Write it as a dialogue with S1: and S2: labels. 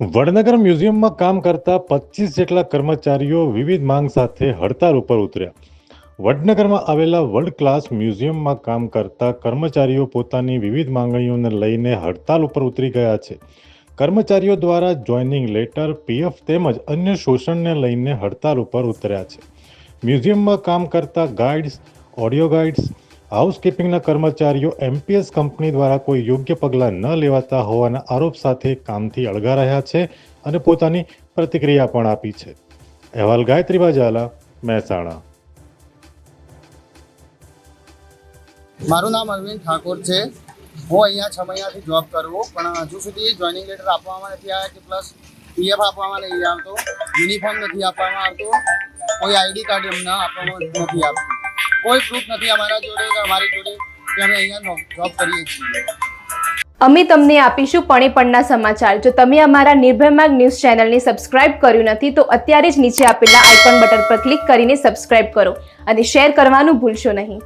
S1: વડનગર મ્યુઝિયમમાં કામ કરતા પચીસ જેટલા કર્મચારીઓ વિવિધ માંગ સાથે હડતાલ ઉપર ઉતર્યા. વડનગરમાં આવેલા વર્લ્ડ ક્લાસ મ્યુઝિયમમાં કામ કરતા કર્મચારીઓ પોતાની વિવિધ માંગણીઓને લઈને હડતાલ ઉપર ઉતરી ગયા છે. કર્મચારીઓ દ્વારા જોઈનિંગ લેટર, પીએફ તેમજ અન્ય શોષણને લઈને હડતાલ ઉપર ઉતર્યા છે. મ્યુઝિયમમાં કામ કરતા ગાઈડ્સ, ઓડિયો ગાઈડ્સ હાઉસકીપિંગના કર્મચારીઓ એમપીએસ કંપની દ્વારા કોઈ યોગ્ય પગલાં ન લેવાતા હોવાના આરોપ સાથે કામથી અળગા રહ્યા છે અને પોતાની પ્રતિક્રિયા પણ આપી છે. અહેવાલ ગાયત્રી બાજાલા, મહેસાણા.
S2: મારું નામ અરવિંદ ઠાકોર છે. હું અહીંયા છ મહિનાથી જોબ કરું પણ હજુ સુધી જોઈનિંગ લેટર આપવામાં નથી આવ્યા કે પ્લસ પીએફ આપવામાં નહીં આવતો યુનિફોર્મ નથી આપવામાં આવતો, કોઈ આઈડી કાર્ડ એમના આપવામાં નથી આપતું કોઈ પ્રૂફ નથી અમારા જોડે કે અમારી જોડે કે અમે અહીંયા જોબ કરીએ છીએ.
S3: અમે તમને આપીશું પણે પણના સમાચાર. જો તમે અમારા નિર્ભય માર્ગ ન્યૂઝ ચેનલને સબસ્ક્રાઇબ કર્યું નથી, તો અત્યારે જ નીચે આપેલા આઇકોન બટન પર ક્લિક કરીને સબસ્ક્રાઇબ કરો અને શેર કરવાનું ભૂલશો નહીં.